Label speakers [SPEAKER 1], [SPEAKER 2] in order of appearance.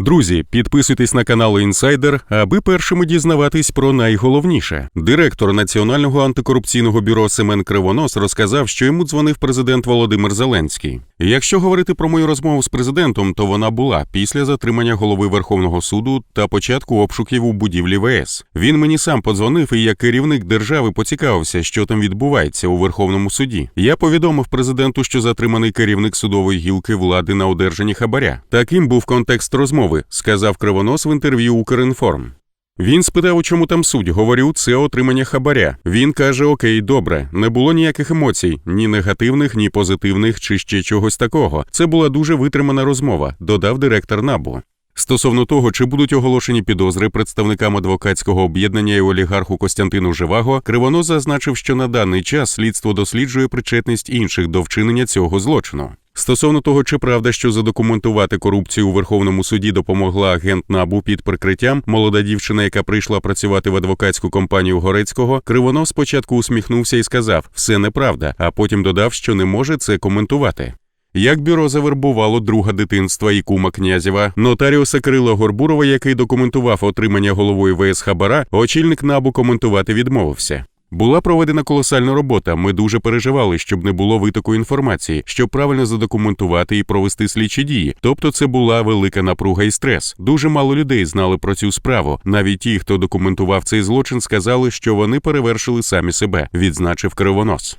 [SPEAKER 1] Друзі, підписуйтесь на канал Інсайдер, аби першими дізнаватись про найголовніше. Директор Національного антикорупційного бюро Семен Кривонос розказав, що йому дзвонив президент Володимир Зеленський. Якщо говорити про мою розмову з президентом, то вона була після затримання голови Верховного суду та початку обшуків у будівлі ВС. Він мені сам подзвонив і як керівник держави поцікавився, що там відбувається у Верховному суді. Я повідомив президенту, що затриманий керівник судової гілки влади на одержанні хабаря. Таким був контекст розмови, сказав Кривонос в інтерв'ю Укрінформ. Він спитав, у чому там суть. Говорю, це отримання хабаря. Він каже: Окей, добре, не було ніяких емоцій, ні негативних, ні позитивних, чи ще чогось такого. Це була дуже витримана розмова, додав директор НАБУ. Стосовно того, чи будуть оголошені підозри представникам адвокатського об'єднання і олігарху Костянтину Живаго, Кривонос зазначив, що на даний час слідство досліджує причетність інших до вчинення цього злочину. Стосовно того, чи правда, що задокументувати корупцію у Верховному суді допомогла агент НАБУ під прикриттям, молода дівчина, яка прийшла працювати в адвокатську компанію Горецького, Кривонос спочатку усміхнувся і сказав: все неправда, а потім додав, що не може це коментувати. Як бюро завербувало друга дитинства і кума князєва, нотаріуса Кирила Горбурова, який документував отримання головою ВС Хабара, очільник набу коментувати відмовився. Була проведена колосальна робота. Ми дуже переживали, щоб не було витоку інформації, щоб правильно задокументувати і провести слідчі дії. Тобто, це була велика напруга і стрес. Дуже мало людей знали про цю справу. Навіть ті, хто документував цей злочин, сказали, що вони перевершили самі себе, відзначив Кривонос.